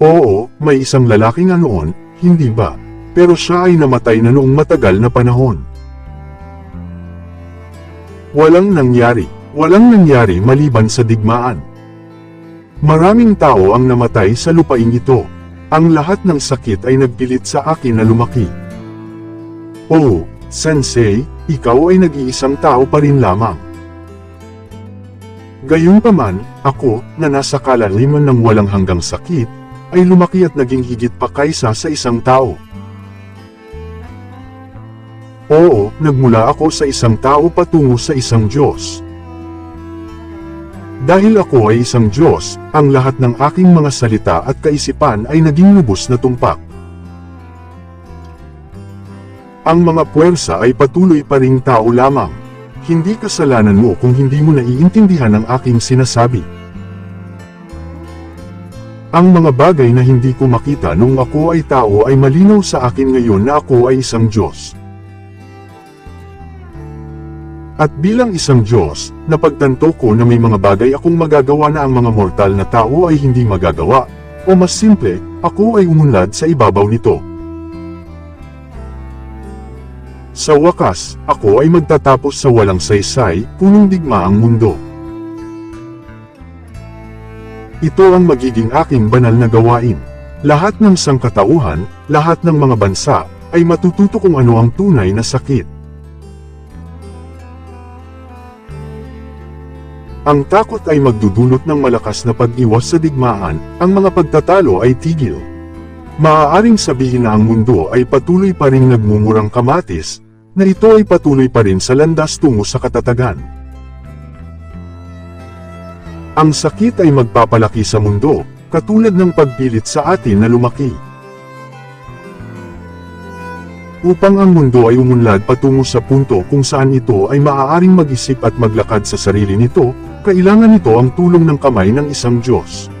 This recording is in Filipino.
Oo, may isang lalaki nga noon, hindi ba? Pero siya ay namatay na noong matagal na panahon. Walang nangyari. Walang nangyari maliban sa digmaan. Maraming tao ang namatay sa lupaing ito. Ang lahat ng sakit ay nagpilit sa akin na lumaki. Oo, Sensei, ikaw ay nag-iisang tao pa rin lamang. Gayunpaman, ako, na nasa kalaliman ng walang hanggang sakit, ay lumaki at naging higit pa kaysa sa isang tao. Oo, nagmula ako sa isang tao patungo sa isang Diyos. Dahil ako ay isang Diyos, ang lahat ng aking mga salita at kaisipan ay naging lubos na tumpak. Ang mga puwersa ay patuloy pa ring tao lamang. Hindi kasalanan mo kung hindi mo naiintindihan ang aking sinasabi. Ang mga bagay na hindi ko makita nung ako ay tao ay malinaw sa akin ngayon na ako ay isang Diyos. At bilang isang Diyos, napagtanto ko na may mga bagay akong magagawa na ang mga mortal na tao ay hindi magagawa. O mas simple, ako ay umunlad sa ibabaw nito. Sa wakas, ako ay magtatapos sa walang saysay, punong digmaang mundo. Ito ang magiging aking banal na gawain. Lahat ng sangkatauhan, lahat ng mga bansa, ay matututo kung ano ang tunay na sakit. Ang takot ay magdudulot ng malakas na pag-iwas sa digmaan, ang mga pagtatalo ay tigil. Maaaring sabihin na ang mundo ay patuloy pa rin nagmumurang kamatis, na ito ay patuloy pa rin sa landas tungo sa katatagan. Ang sakit ay magpapalaki sa mundo, katulad ng pagpilit sa atin na lumaki. Upang ang mundo ay umunlad patungo sa punto kung saan ito ay maaaring mag-isip at maglakad sa sarili nito, kailangan nito ang tulong ng kamay ng isang Diyos.